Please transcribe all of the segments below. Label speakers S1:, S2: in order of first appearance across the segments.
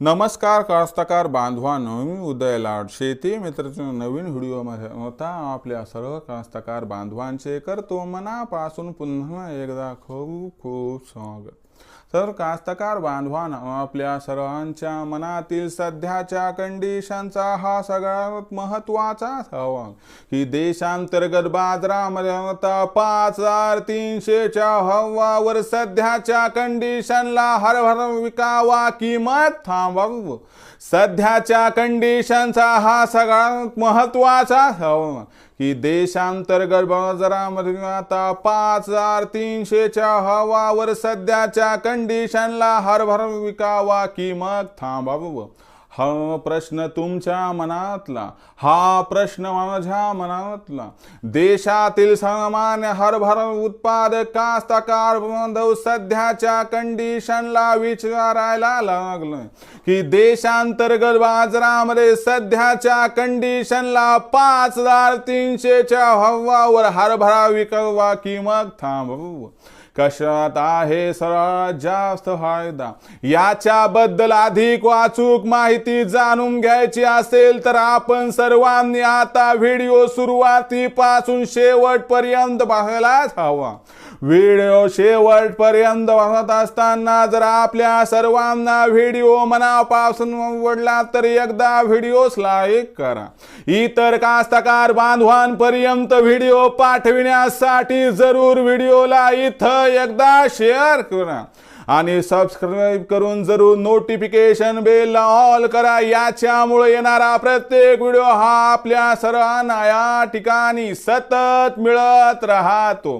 S1: नमस्कार कास्तकार बांधवांनो मी उदय लाड शेती मित्राच्या नवीन व्हिडिओमध्ये होता आपल्या सर्व कास्तकार बांधवांचे करतो मनापासून पुन्हा एकदा खूप खूप स्वागत. तर कास्तकार बांधवांनो आपल्या सर्वांच्या मनातील सध्याच्या कंडिशनचा हा सगळ्यात महत्त्वाचा सवाल की देशांतर्गत बाजारामध्ये पाच हजार तीनशेच्या हवावर सध्याच्या कंडिशनला हरभर विकावा किंमत थांबव. सध्याच्या कंडिशनचा हा सगळ्यात महत्त्वाचा सवाल की देशांतर्गत बाजारामध्ये आता पाच हजार तीनशेच्या हवावर सध्याच्या कंडिशनला हरभर विकावा की मग थांबावं? हा प्रश्न तुमच्या मनातला हा प्रश्न माझ्या मनातला. देशातील सामान्य हरभरा उत्पादक कास्तकार बांधव सध्याच्या कंडिशनला विचारायला लागलं की देशांतर्गत बाजारामध्ये सध्याच्या कंडिशनला पाच हजार तीनशेच्या हवावर हरभरा विकवा की मग थांबव. कशात आहे सर्वात जास्त फायदा? याच्याबद्दल अधिक वाचूक माहिती जाणून घ्यायची असेल तर आपण सर्वांनी आता व्हिडिओ सुरुवातीपासून शेवटपर्यंत पाहायलाच हवा. व्हिडिओ शेवटपर्यंत पाहत असताना जर आपल्या सर्वांना व्हिडिओ मनापासून आवडला तर एकदा व्हिडिओस लाईक करा. इतर कास्तकार बांधवांपर्यंत व्हिडिओ पाठविण्यासाठी जरूर व्हिडिओला इथं एकदा शेअर करा. आणि सबस्क्राईब करून जरूर नोटिफिकेशन बेल ऑल करा. याच्यामुळे येणारा प्रत्येक व्हिडिओ हा आपल्या सर्वांना या ठिकाणी सतत मिळत राहतो.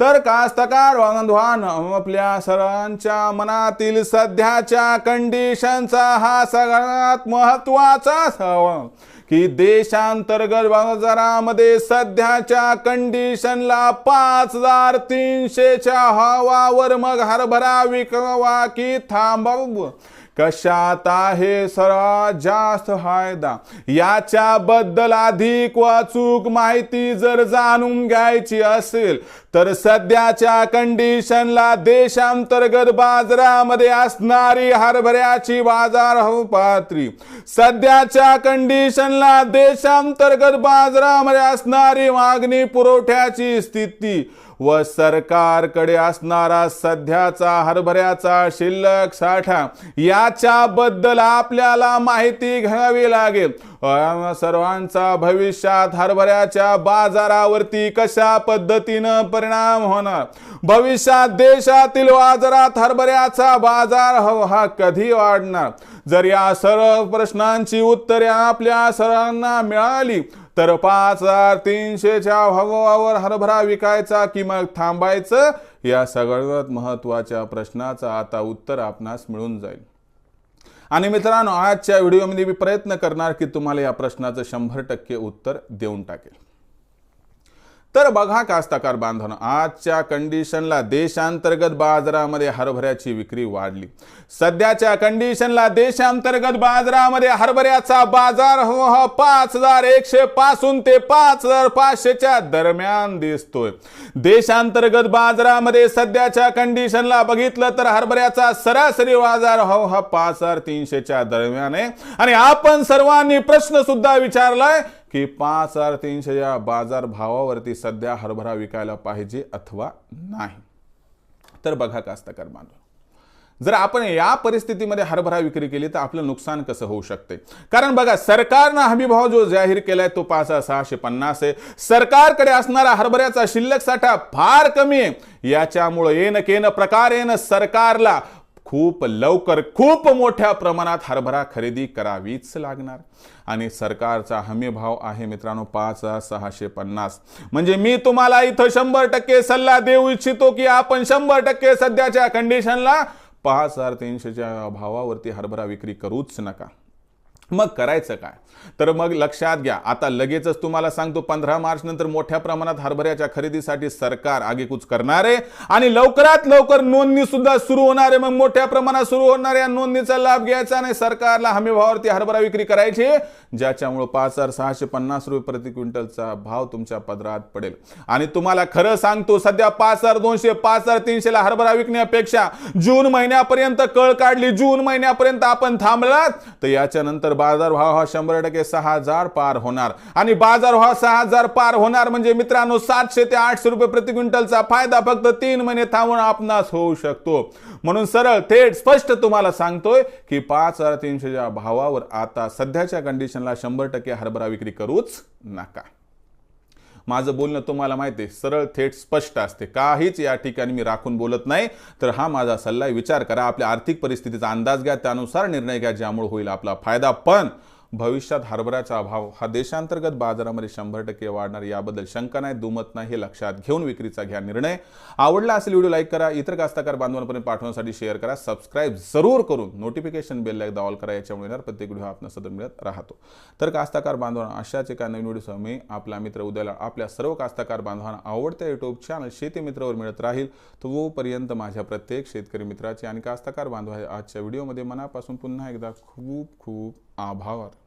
S1: तर कास्तकार बांधवान आपल्या सर्वांच्या मनातील सध्याच्या कंडिशनचा हा सगळ्यात महत्त्वाचा सवाल. की देशांतर्गत बाजारामध्ये सध्याच्या कंडिशनला पाच हजार तीनशेच्या हवावर मग हरभरा विकवा की थांबव? कशात आहे सर्वात जास्त फायदा याच्याबद्दल अधिक वाचूक माहिती जर जाणून घ्यायची असेल तर सध्याच्या कंडिशनला देशांतर्गत बाजारामध्ये असणारी हरभऱ्याची बाजार पात्री. सध्याच्या कंडिशनला देशांतर्गत बाजारामध्ये असणारी मागणी पुरवठ्याची स्थिती. व सरकारकडे असणारा सध्याचा हरभऱ्याचा शिल्लक साठा याच्याबद्दल आपल्याला माहिती घ्यावी लागेल. सर्वांचा भविष्यात हरभऱ्याच्या बाजारावरती कशा पद्धतीनं परिणाम होणार? भविष्यात देशातील बाजारात हरभऱ्याचा बाजार हा कधी वाढणार? जर या सर्व प्रश्नांची उत्तरे आपल्या सर्वांना मिळाली तर पाच हजार तीनशेच्या भावावर हरभरा विकायचा की मग थांबायचं? या सगळ्यात महत्त्वाच्या प्रश्नाचं आता उत्तर आपणास मिळून जाईल. आणि मित्रांनो आजच्या व्हिडिओमध्ये मी प्रयत्न करणार की तुम्हाला या प्रश्नाचं शंभर टक्के उत्तर देऊन टाकेल. तर बघा कास्तकार बांधवांनो आजच्या कंडिशनला देशांतर्गत बाजारामध्ये हरभऱ्याची विक्री वाढली. सध्याच्या कंडिशनला देशांतर्गत बाजारामध्ये हरभऱ्याचा बाजार हो पाच हजार एकशे पासून ते पाच हजार पाचशेच्या दरम्यान दिसतोय. देशांतर्गत बाजारामध्ये सध्याच्या कंडिशनला बघितलं तर हरभऱ्याचा सरासरी बाजार हो हा पाच हजार तीनशेच्या दरम्यान आहे. आणि आपण सर्वांनी प्रश्न सुद्धा विचारलाय की पाच हजार तीनशे बाजार भावावरती सध्या हरभरा विकायला पाहिजे अथवा नाही? तर बघा कास्तकार बांधव. जर आपण या परिस्थितीमध्ये हरभरा विक्री केली तर आपलं नुकसान कसं होऊ शकते? कारण बघा सरकारनं हमी भाव जो जाहीर केलाय तो पाच हजार सहाशे पन्नास आहे. सरकारकडे असणारा हरभऱ्याचा शिल्लक साठा फार कमी आहे. याच्यामुळं येणं केनं प्रकारेनं सरकारला खूप लवकर खूप मोठ्या प्रमाणात हरभरा खरेदी करावीच लागणार. आणि सरकारचा हमी भाव आहे मित्रांनो पाच हजार सहाशे पन्नास. म्हणजे मी तुम्हाला इथं शंभर टक्के सल्ला देऊ इच्छितो की आपण शंभर टक्के सध्याच्या कंडिशनला पाच हजार तीनशेच्या भावावरती हरभरा विक्री करूच नका. मग करायचं काय? तर मग लक्षात घ्या आता लगेचच तुम्हाला सांगतो पंधरा मार्च नंतर मोठ्या प्रमाणात हरभऱ्याच्या खरेदीसाठी सरकार आगेकूच करणार आहे. आणि लवकरात लवकर नोंदणी सुद्धा सुरू होणार आहे. मग मोठ्या प्रमाणात सुरू होणार या नोंदणीचा लाभ घ्यायचा आणि सरकारला हमीभावावरती हरभरा विक्री करायची ज्याच्यामुळे पाच हजार सहाशे पन्नास रुपये प्रति क्विंटलचा भाव तुमच्या पदरात पडेल. आणि तुम्हाला खरं सांगतो सध्या पाच हजार दोनशे पाच हजार तीनशेला हरभरा विकण्यापेक्षा जून महिन्यापर्यंत कळ काढली. जून महिन्यापर्यंत आपण थांबलात. तर याच्यानंतर बाजार भाव हा शंभर टक्के सहा हजार पार होणार. आणि बाजार भाव सहा हजार पार होणार म्हणजे मित्रांनो सातशे ते आठशे रुपये प्रति क्विंटलचा फायदा फक्त तीन महिने थांबून आपणास होऊ शकतो. म्हणून सरळ थेट स्पष्ट तुम्हाला सांगतोय की पाच हजार तीनशेच्या भावावर आता सध्याच्या कंडिशनला शंभर टक्के हरभरा विक्री करूच नका. माझं बोलणं तुम्हाला माहिती आहे सरळ थेट स्पष्ट असते. काहीच या ठिकाणी मी राखून बोलत नाही. तर हा माझा सल्ला आहे. विचार करा. आपल्या आर्थिक परिस्थितीचा अंदाज घ्या त्यानुसार निर्णय घ्या ज्यामुळे होईल आपला फायदा. पण भविष्यात हरभऱ्याचा अभाव हा देशांतर्गत बाजारामध्ये शंभर टक्के वाढणार याबद्दल शंका नाही दुमत नाही हे लक्षात घेऊन विक्रीचा घ्या निर्णय. आवडला असेल व्हिडिओ लाईक करा इतर कास्तकार बांधवांपर्यंत पाठवण्यासाठी शेअर करा सबस्क्राईब जरूर करून नोटिफिकेशन बेल एकदा ऑल करा याच्यामुळे येणार प्रत्येक व्हिडिओ आपण सतत मिळत राहतो. तर कास्तकार बांधवांना अशाच एका नवीन व्हिडिओसह मी आपला मित्र उद्याला आपल्या सर्व कास्तकार बांधवांना आवडत्या युट्यूब चॅनल शेती मित्रावर मिळत राहील तोपर्यंत माझ्या प्रत्येक शेतकरी मित्राचे आणि कास्तकार बांधवा आजच्या व्हिडिओमध्ये मनापासून पुन्हा एकदा खूप खूप आभार.